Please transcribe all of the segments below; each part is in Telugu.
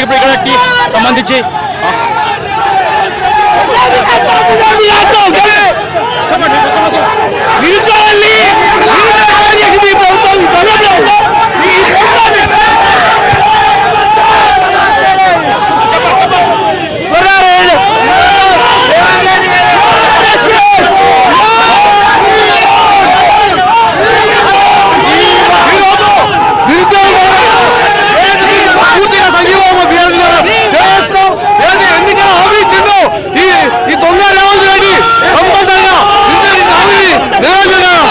ఉన్నాయి ఇప్పుడు ఇక్కడ టీ సంబంధించి నిరుద్యోగుల్ని నిరుద్యోగాలు చేసింది ఈ ప్రభుత్వం ఈ దొంగ ప్రభుత్వం ఈ ప్రభుత్వాన్ని కొర్రారు. ఈరోజు నిరుద్యోగులు పూర్తిగా సంఘీభావం బీఆర్ఎస్ గారు దేశం ఏది ఎన్నికల హామీ ఇచ్చిందో ఈ ఈ దొంగ రేవంత్ రెడ్డి కంపల్సరిగా నిరుద్యోగి హామీని నెరవేర్చాలి.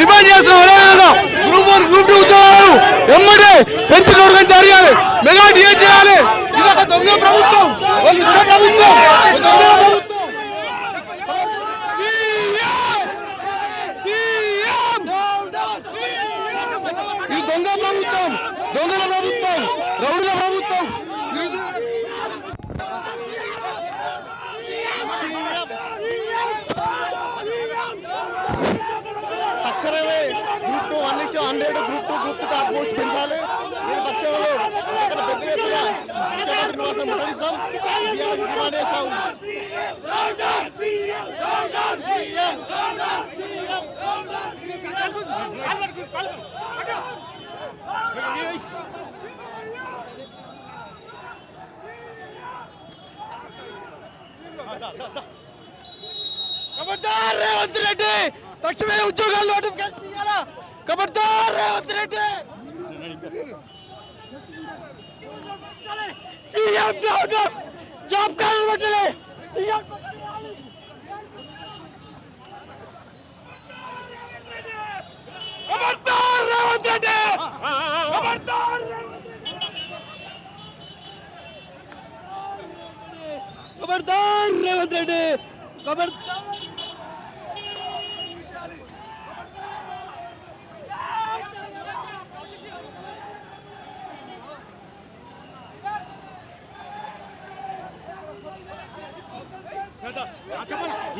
డిమాండ్ చేస్తున్నాం అదేవిధంగా గ్రూప్ వన్ గ్రూప్ టూ ఉద్యోగాలు ఎమ్మడే పెంచుకోవడం జరగాలి మెగా డిఎడ్ చేయాలి ఇది ఒక దొంగ ప్రభుత్వం వాళ్ళు ఇచ్చే ప్రభుత్వం ఒక దొంగ ప్రభుత్వం సీఎం! ఈ దొంగ ప్రభుత్వం దొంగల ప్రభుత్వం రౌడుల ప్రభుత్వం తక్షణమే group two one is to hundred group two group two post పెంచాలి. దీని పక్షంలో ఇక్కడ పెద్ద ఎత్తున ముఖ్యమంత్రి నివాసం ముట్టడిస్తాం బీఆర్ డిమాండ్ చేస్తాం ఖబర్దార్ రేవంత్ రెడ్డి తక్షణమే ఉద్యోగాలు నోటిఫికేషన్ ఇవ్వాలా ఖబర్దార్ Revanth Reddy CM down job card పెట్టలే సీఎం ఖబర్దార్ రేవంత్ రెడ్డి ఖబర్దార్ ఖబర్దార్ రేవంత్ రెడ్డి ఖబర్దార్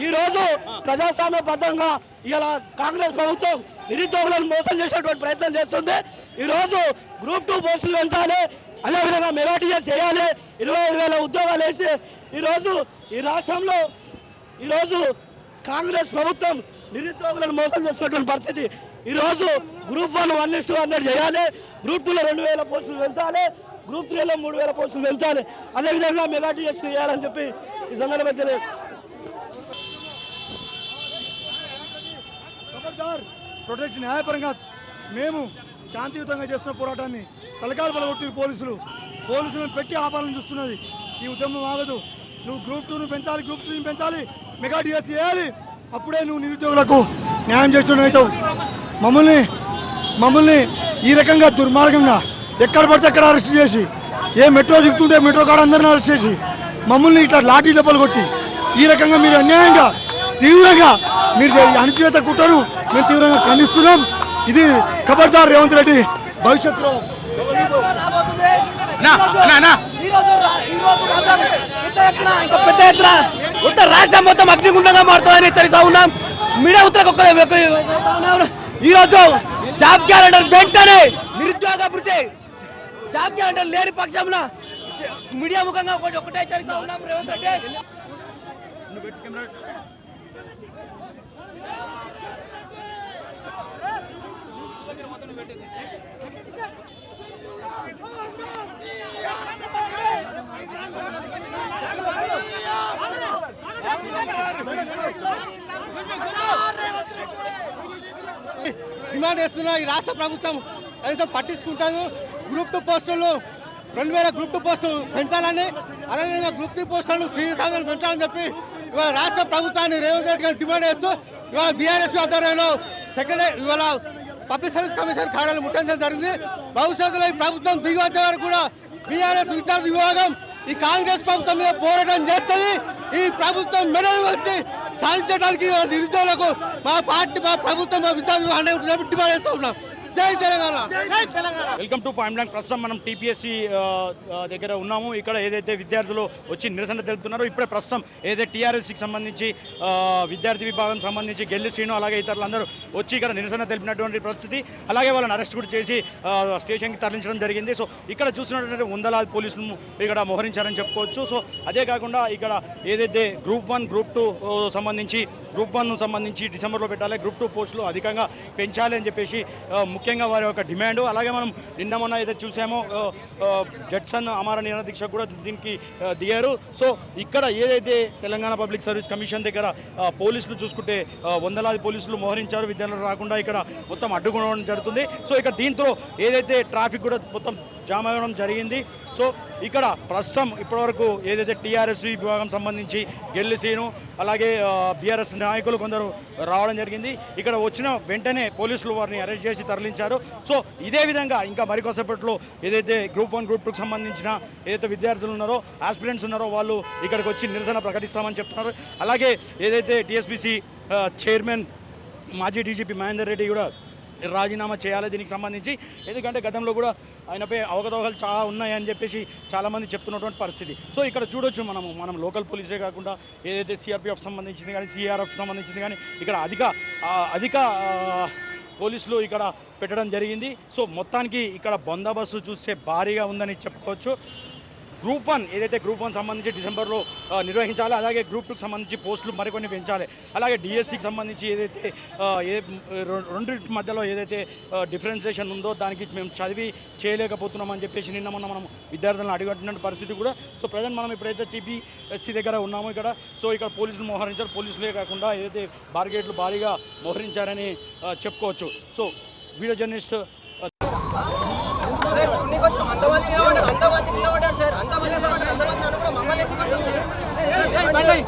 ఈ రోజు ప్రజాస్వామ్యబద్ధంగా ఇలా కాంగ్రెస్ ప్రభుత్వం నిరుద్యోగులను మోసం చేసేటువంటి ప్రయత్నం చేస్తుంది. ఈ రోజు గ్రూప్ టూ పోస్టులు పెంచాలి అదేవిధంగా మెగాటీఎస్ చేయాలి ఇరవై ఐదు వేల ఉద్యోగాలు వేసి ఈరోజు ఈ రాష్ట్రంలో ఈరోజు కాంగ్రెస్ ప్రభుత్వం నిరుద్యోగులను మోసం చేసినటువంటి పరిస్థితి. ఈరోజు group one one is to hundred చేయాలి గ్రూప్ టూలో రెండు వేల పోస్టులు పెంచాలి గ్రూప్ త్రీలో మూడు వేల పోస్టులు పెంచాలి అదేవిధంగా మెగాటీఎస్ చేయాలని చెప్పి ఈ సందర్భంగా తెలియదు ప్రొటెక్షన్ న్యాయపరంగా మేము శాంతియుతంగా చేస్తున్న పోరాటాన్ని తలకాలు పలగొట్టి పోలీసులు. పోలీసులను పెట్టి ఆపాలని చూస్తున్నది. ఈ ఉద్యమం ఆగదు. నువ్వు గ్రూప్ టూను పెంచాలి గ్రూప్ త్రీని పెంచాలి మెగా డిఎస్ చేయాలి అప్పుడే నువ్వు నిరుద్యోగులకు న్యాయం చేస్తున్నావు అవుతావు మమ్మల్ని మమ్మల్ని ఈ రకంగా దుర్మార్గంగా ఎక్కడ పడితే అక్కడ అరెస్ట్ చేసి ఏ మెట్రో దిగుతుంటే మెట్రో కాడ అందరిని అరెస్ట్ చేసి మమ్మల్ని ఇట్లా లాఠీ దెబ్బలు కొట్టి ఈ రకంగా మీరు అన్యాయంగా తీవ్రంగా మీరు అణచివేత కుట్రను మేము తీవ్రంగా ఖండిస్తున్నాం. ఇది ఖబర్దార్ రేవంత్ రెడ్డి భవిష్యత్తులో. నా నా నా. ఈరోజు రా- ఈరోజు మాత్రం పెద్ద ఎత్తున, ఇంకా పెద్ద ఎత్తున ఉత్తర రాష్ట్రం మొత్తం అగ్నిగుండంగా మారుతుందని హెచ్చరిస్తా ఉన్నాం. మీడియా ఉత్తర ఈ రోజు జాబ్ క్యాలెండర్ వెంటనే నిరుద్యోగ అభివృద్ధి. జాబ్ క్యాలెండర్ లేని పక్షంలో జ- మీడియా ముఖంగా ఒకటి ఒకటే హెచ్చరిస్తా ఉన్నాం రేవంత్ రెడ్డి డిమాండ్ చేస్తున్న ఈ రాష్ట్ర ప్రభుత్వం కనీసం పట్టించుకుంటాను. గ్రూప్ టూ పోస్టులు రెండు వేల గ్రూప్ టూ పోస్టులు పెంచాలని అదేవిధంగా గ్రూప్ త్రీ పోస్టులను త్రీ థౌసండ్ పెంచాలని చెప్పి ఇవాళ రాష్ట్ర ప్రభుత్వాన్ని రేవంత్ రెడ్డి గారు డిమాండ్ చేస్తూ ఇవాళ బీఆర్ఎస్ ఆధ్వర్యంలో సెకండ్ ఇవాళ పబ్లిక్ సర్వీస్ కమిషన్ కార్యాలయం ముట్టించడం జరిగింది. భవిష్యత్తులో ఈ ప్రభుత్వం దిగి వచ్చే వరకు కూడా బీఆర్ఎస్ విద్యార్థి విభాగం ఈ కాంగ్రెస్ ప్రభుత్వం మీద పోరాటం చేస్తుంది. ఈ ప్రభుత్వం మెడలు వచ్చి సాధించడానికి నిరుద్యోగులకు మా పార్టీ మా ప్రభుత్వం మా విద్యార్థులు డిమాండ్ చేస్తూ ఉన్నాం. జై తెలంగాణ. జై Telangana. Welcome to point blank ప్రస్తుతం మనం టీపీఎస్సీ దగ్గర ఉన్నాము. ఇక్కడ ఏదైతే విద్యార్థులు వచ్చి నిరసన తెలుపుతున్నారో ఇప్పుడే ప్రస్తుతం ఏదైతే టీఆర్ఎస్సికి సంబంధించి విద్యార్థి విభాగం సంబంధించి గెల్లి శ్రీను అలాగే ఇతరులందరూ వచ్చి ఇక్కడ నిరసన తెలిపినటువంటి పరిస్థితి. అలాగే వాళ్ళని అరెస్ట్ కూడా చేసి స్టేషన్కి తరలించడం జరిగింది. సో ఇక్కడ చూసినటువంటి వందలాది పోలీసులను ఇక్కడ మోహరించారని చెప్పుకోవచ్చు. సో అదే కాకుండా ఇక్కడ ఏదైతే గ్రూప్ వన్ గ్రూప్ టూ సంబంధించి గ్రూప్ వన్ సంబంధించి డిసెంబర్లో పెట్టాలి. గ్రూప్ టూ పోస్టులు అధికంగా పెంచాలి అని చెప్పేసి ఆ, ముఖ్యంగా వారి యొక్క డిమాండ్ అలాగే మనం నిన్న మొన్న అయితే చూసామో జడ్సన్ అమర నిరణ దీక్ష కూడా దీనికి దిగారు. సో ఇక్కడ ఏదైతే తెలంగాణ పబ్లిక్ సర్వీస్ కమిషన్ దగ్గర పోలీసులు చూసుకుంటే వందలాది పోలీసులు మోహరించారు విద్యార్థులు రాకుండా ఇక్కడ మొత్తం అడ్డుకోవడం జరుగుతుంది. సో ఇక దీంతో ఏదైతే ట్రాఫిక్ కూడా మొత్తం జామ్ అవ్వడం జరిగింది. సో ఇక్కడ ప్రస్తుతం ఇప్పటివరకు ఏదైతే టీఆర్ఎస్ విభాగం సంబంధించి గెల్లిసీను అలాగే బీఆర్ఎస్ నాయకులు కొందరు రావడం జరిగింది. ఇక్కడ వచ్చిన వెంటనే పోలీసులు వారిని అరెస్ట్ చేసి తరలి తరలించారు సో ఇదే విధంగా ఇంకా మరికొసేపట్లో ఏదైతే గ్రూప్ వన్ గ్రూప్ టూకి సంబంధించిన ఏదైతే విద్యార్థులు ఉన్నారో ఆస్పిరెంట్స్ ఉన్నారో వాళ్ళు ఇక్కడికి వచ్చి నిరసన ప్రకటిస్తామని చెప్తున్నారు. అలాగే ఏదైతే టీఎస్పీసీ చైర్మన్ మాజీ డీజీపీ మహేందర్ రెడ్డి కూడా రాజీనామా చేయాలి దీనికి సంబంధించి. ఎందుకంటే గతంలో కూడా ఆయనపై అవకతవకలు చాలా ఉన్నాయని చెప్పేసి చాలామంది చెప్తున్నటువంటి పరిస్థితి. సో ఇక్కడ చూడొచ్చు మనము. మనం లోకల్ పోలీసే కాకుండా ఏదైతే సిఆర్పిఎఫ్ సంబంధించింది కానీ సిఆర్ఎఫ్ సంబంధించింది కానీ ఇక్కడ అధిక అధిక పోలీసులు ఇక్కడ పెట్టడం జరిగింది. సో మొత్తానికి ఇక్కడ బందోబస్తు చూస్తే భారీగా ఉందని చెప్పుకోవచ్చు. గ్రూప్ వన్ ఏదైతే గ్రూప్ వన్ సంబంధించి డిసెంబర్లో నిర్వహించాలి అలాగే గ్రూప్ టూకి సంబంధించి పోస్టులు మరికొన్ని పెంచాలి. అలాగే డిఎస్సికి సంబంధించి ఏదైతే ఏ రెండింటి మధ్యలో ఏదైతే డిఫరెన్సేషన్ ఉందో దానికి మేము చదివి చేయలేకపోతున్నామని చెప్పేసి నిన్న మొన్న మనం విద్యార్థులను అడిగినటువంటి పరిస్థితి కూడా. సో ప్రజెంట్ మనం ఇప్పుడైతే టీపీఎస్సీ దగ్గర ఉన్నామో ఇక్కడ. సో ఇక్కడ పోలీసులు మోహరించారు. పోలీసులే కాకుండా ఏదైతే బార్గేట్లు భారీగా మోహరించారని చెప్పుకోవచ్చు. సో వీడియో జర్నలిస్ట్ సార్ చూడనీకి వచ్చినాం అంతమంది నిలబడ్డారు అంతమంది నిలబడ్డారు సార్ అంతమంది నిలబడ్డారు అంతమంది నన్ను కూడా మమ్మల్ని ఎందుకు అంటారు సార్ సార్,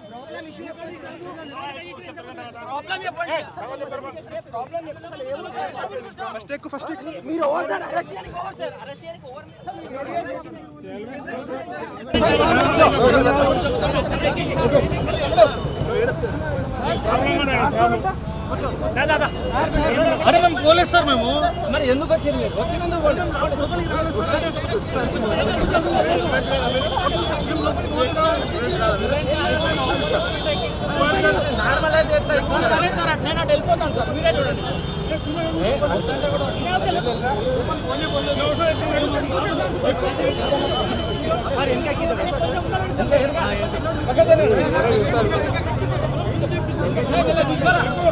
మేమేమైనా చేసినామా సార్ ఎందుకు నిలబడ్డారు? సార్, వదలండి. సార్, మీరు వదలండి అంటే మీరు ఎవరు? సార్, వదలండి. సార్, మీరు- సార్, వాళ్ళు ఏం లేదు సార్. ఇష్యూ చెప్పండి ప్రాబ్లం ఇష్యూ చెప్పండి ప్రాబ్లం చెప్పండి ప్రాబ్లం చెప్పండి ఏముంది సార్? ఫస్ట్ ఎక్కు ఫస్ట్ ఎక్కు మీరు ఓవర్ సార్ అరెస్ట్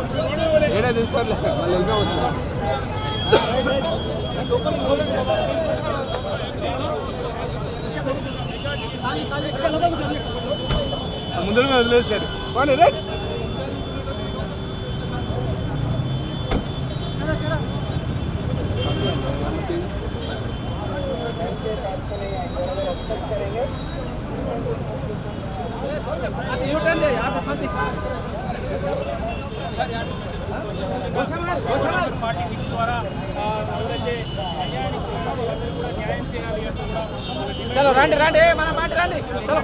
చేయడానికి ఓవర్ ముందర వదిలేదు సార్. మీరు ముందు వదిలేదు సిక్స్ ద్వారా చలో రండి రండి మన మాట రండి. చలో.